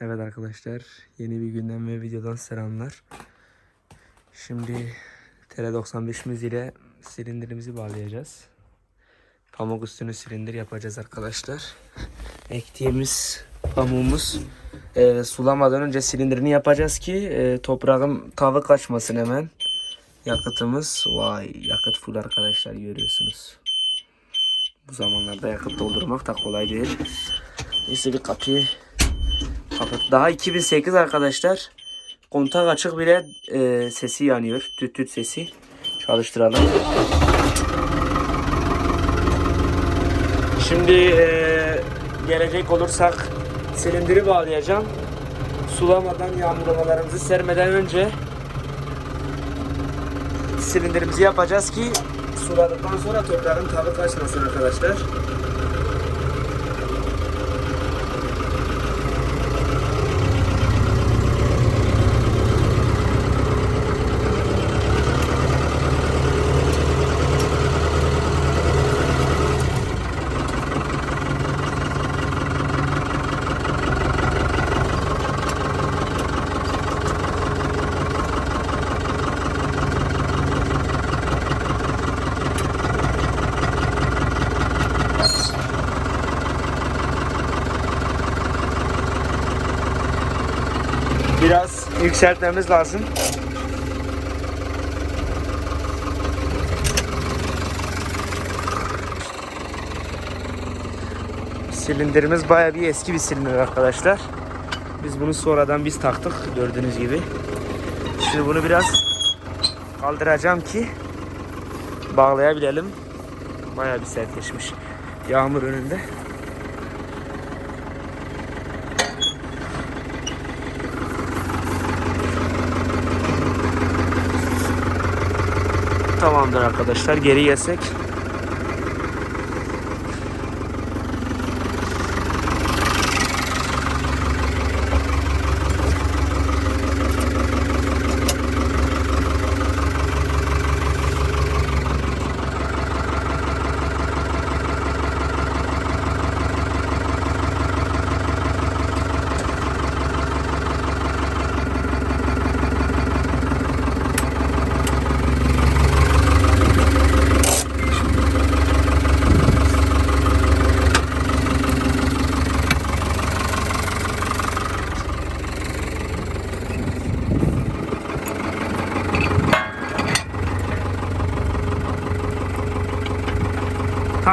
Evet arkadaşlar yeni bir günden ve videodan selamlar. Şimdi TR95'imiz ile silindirimizi bağlayacağız. Pamuk üstünü silindir yapacağız arkadaşlar. Ektiğimiz pamuğumuz e, sulamadan önce silindirini yapacağız ki e, toprağın tavı kaçmasın hemen. Yakıtımız vay yakıt full arkadaşlar görüyorsunuz. Bu zamanlarda yakıt doldurmak da kolay değil. Neyse bir kapıyı kapat. Daha 2008 arkadaşlar. Kontak açık bile e, sesi yanıyor. Tüt tüt sesi. Çalıştıralım. Şimdi e, gelecek olursak silindiri bağlayacağım. Sulamadan yağmurlamalarımızı sermeden önce silindirimizi yapacağız ki suladıktan sonra toprağın tadı kaçmasın arkadaşlar. Biraz yükseltmemiz lazım. Silindirimiz bayağı bir eski bir silindir arkadaşlar. Biz bunu sonradan biz taktık gördüğünüz gibi. Şimdi bunu biraz kaldıracağım ki bağlayabilelim. Bayağı bir sertleşmiş. Yağmur önünde. Tamamdır arkadaşlar. Geri gelsek.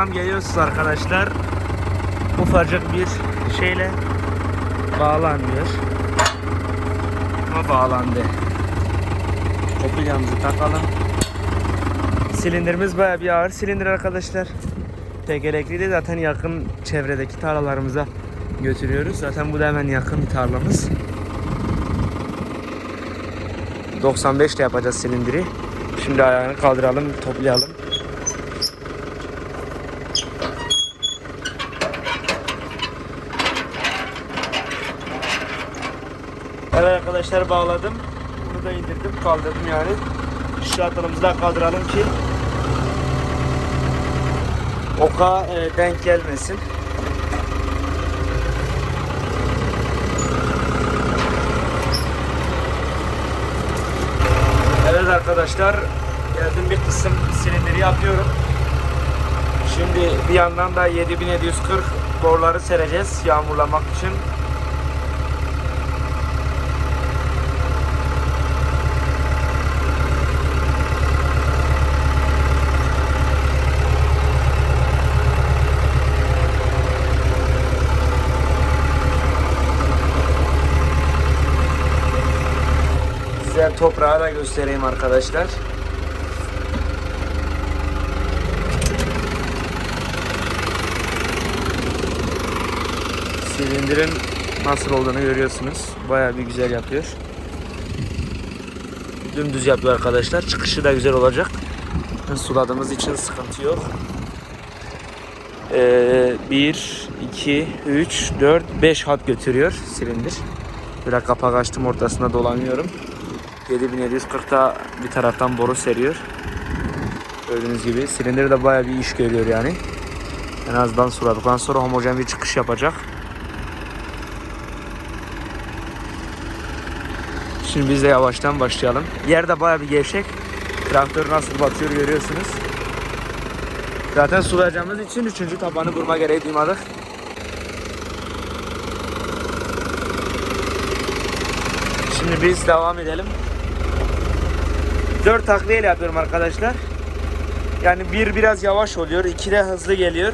Tam geliyorsunuz arkadaşlar. Ufacık bir şeyle bağlanmıyor. Ama bağlandı. Kopilyamızı takalım. Silindirimiz bayağı bir ağır silindir arkadaşlar. Tekerlekli de zaten yakın çevredeki tarlalarımıza götürüyoruz. Zaten bu da hemen yakın bir tarlamız. 95 ile yapacağız silindiri. Şimdi ayağını kaldıralım, toplayalım. Evet arkadaşlar bağladım. Bunu da indirdim, kaldırdım yani. Şu atılımızı da kaldıralım ki oka e, denk gelmesin. Evet arkadaşlar geldim bir kısım silindiri yapıyorum. Şimdi bir yandan da 7740 boruları sereceğiz yağmurlamak için. Size toprağı da göstereyim arkadaşlar. Silindirin nasıl olduğunu görüyorsunuz. Bayağı bir güzel yapıyor. Dümdüz yapıyor arkadaşlar. Çıkışı da güzel olacak. Suladığımız için sıkıntı yok. Ee, 1, 2, 3, 4, 5 hat götürüyor silindir. Biraz kapak açtım ortasına dolanıyorum. 7740'da bir taraftan boru seriyor. Gördüğünüz gibi silindir de bayağı bir iş görüyor yani. En azından suladıktan sonra homojen bir çıkış yapacak. Şimdi biz de yavaştan başlayalım. Yer de baya bir gevşek. Traktör nasıl batıyor görüyorsunuz. Zaten sulayacağımız için üçüncü tabanı vurma gereği duymadık. Şimdi biz devam edelim. 4 takviyeyle yapıyorum arkadaşlar. Yani bir biraz yavaş oluyor, iki de hızlı geliyor.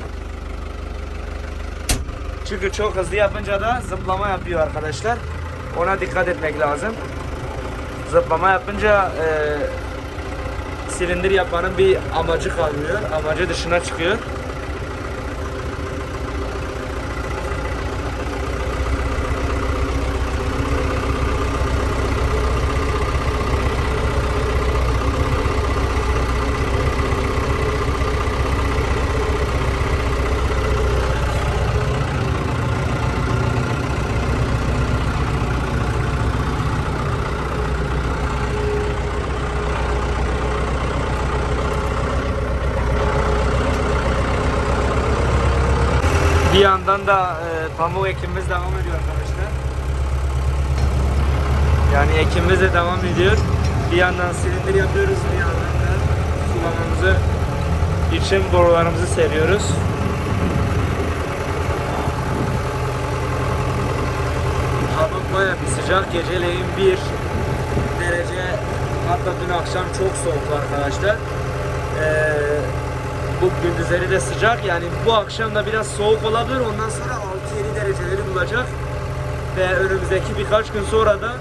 Çünkü çok hızlı yapınca da zıplama yapıyor arkadaşlar. Ona dikkat etmek lazım. Zıplama yapınca e, silindir yapmanın bir amacı kalmıyor. Amacı dışına çıkıyor. Bir yandan da e, pamuk ekimimiz devam ediyor arkadaşlar. Yani ekimimiz de devam ediyor. Bir yandan silindir yapıyoruz, bir yandan da sulamamızı için borularımızı seriyoruz. Hava baya bir sıcak. Geceleyin bir derece hatta dün akşam çok soğuktu arkadaşlar. Ee, bu gündüzleri de sıcak. Yani bu akşam da biraz soğuk olabilir. Ondan sonra 6-7 dereceleri bulacak. Ve önümüzdeki birkaç gün sonra da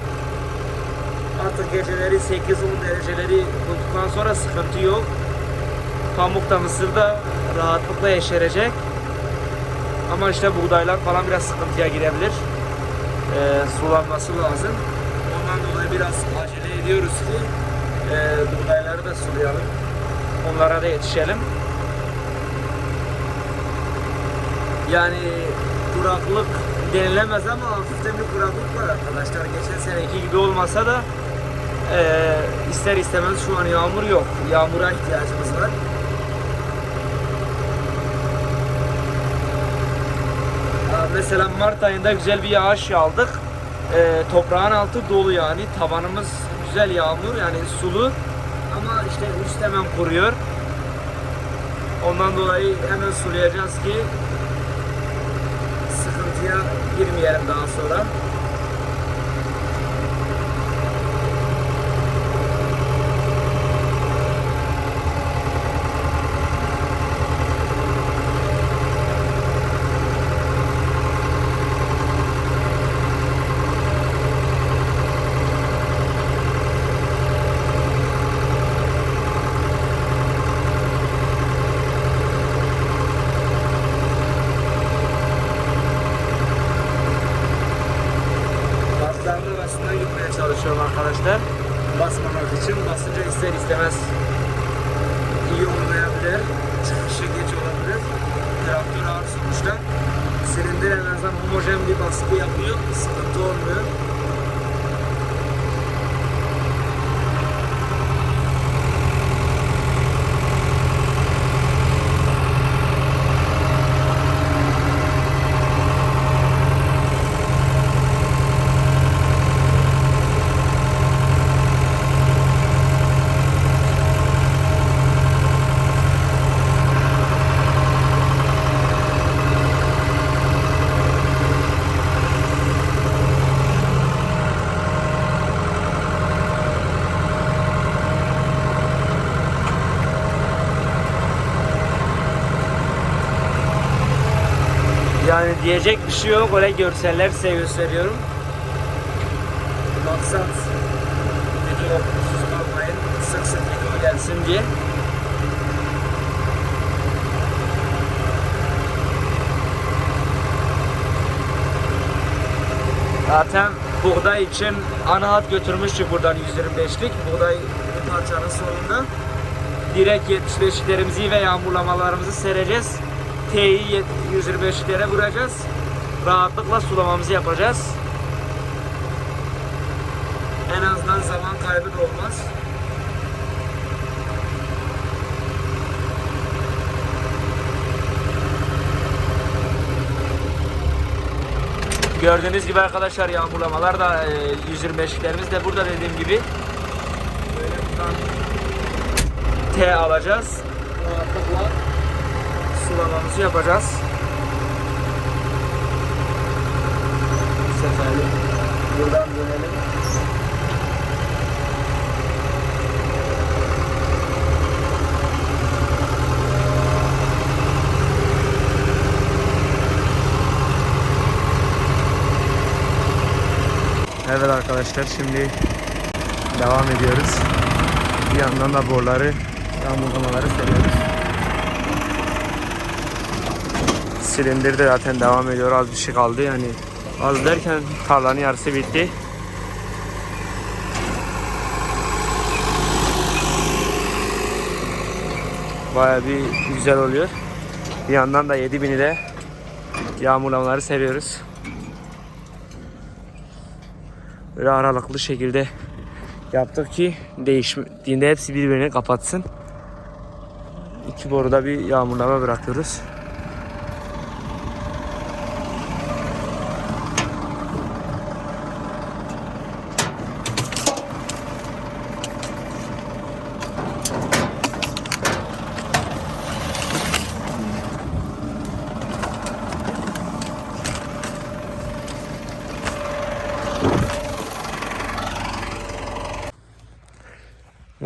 artık geceleri 8-10 dereceleri bulduktan sonra sıkıntı yok. Pamuk da mısırda rahatlıkla yeşerecek. Ama işte buğdaylar falan biraz sıkıntıya girebilir. Ee, sulanması lazım. Ondan dolayı biraz acele ediyoruz ki e, buğdayları da sulayalım. Onlara da yetişelim. Yani kuraklık denilemez ama hafiften bir kuraklık var arkadaşlar. Geçen seneki gibi olmasa da e, ister istemez şu an yağmur yok. Yağmura ihtiyacımız var. Mesela Mart ayında güzel bir yağış aldık. E, toprağın altı dolu yani. Tabanımız güzel yağmur yani sulu. Ama işte üst hemen kuruyor. Ondan dolayı hemen sulayacağız ki sıkıntıya girmeyelim daha sonra. Baslarının arasından gitmeye çalışıyorum arkadaşlar. Basmamak için basınca ister istemez iyi olmayabilir. Çıkışı geç olabilir. Traktör ağır sonuçta. Silindir en azından homojen bir baskı yapıyor. Sıkıntı olmuyor. Yani diyecek bir şey yok. Öyle görseller size gösteriyorum. Maksat video okusuz kalmayın. Sık sık video gelsin diye. Zaten buğday için ana hat götürmüştük buradan 125'lik. Buğday bir parçanın sonunda. Direkt 75'lerimizi ve yağmurlamalarımızı sereceğiz. T'yi 125'lere vuracağız. Rahatlıkla sulamamızı yapacağız. En azından zaman kaybı da olmaz. Gö- Gördüğünüz gibi arkadaşlar yağmurlamalar da e, 125'liklerimiz de burada dediğim gibi. T alacağız. Rahatlıkla sulamamızı yapacağız. Seferlik buradan dönelim. Evet arkadaşlar şimdi devam ediyoruz. Bir yandan da boruları, yağmurlamaları seriyoruz. Silindir de zaten devam ediyor. Az bir şey kaldı yani. Az derken tarlanın yarısı bitti. Baya bir güzel oluyor. Bir yandan da 7000'i de yağmurlamaları seriyoruz. Böyle aralıklı şekilde yaptık ki değiştiğinde hepsi birbirini kapatsın. İki boruda bir yağmurlama bırakıyoruz.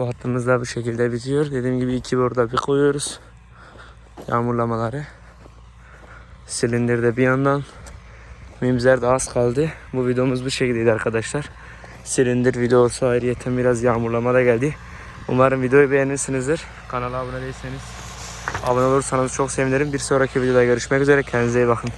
Hattımız da bu şekilde bitiyor. Dediğim gibi iki boruda bir koyuyoruz. Yağmurlamaları. Silindir de bir yandan. Mimzer de az kaldı. Bu videomuz bu şekildeydi arkadaşlar. Silindir videosu ayrıyeten biraz yağmurlama da geldi. Umarım videoyu beğenirsinizdir. Kanala abone değilseniz abone olursanız çok sevinirim. Bir sonraki videoda görüşmek üzere. Kendinize iyi bakın.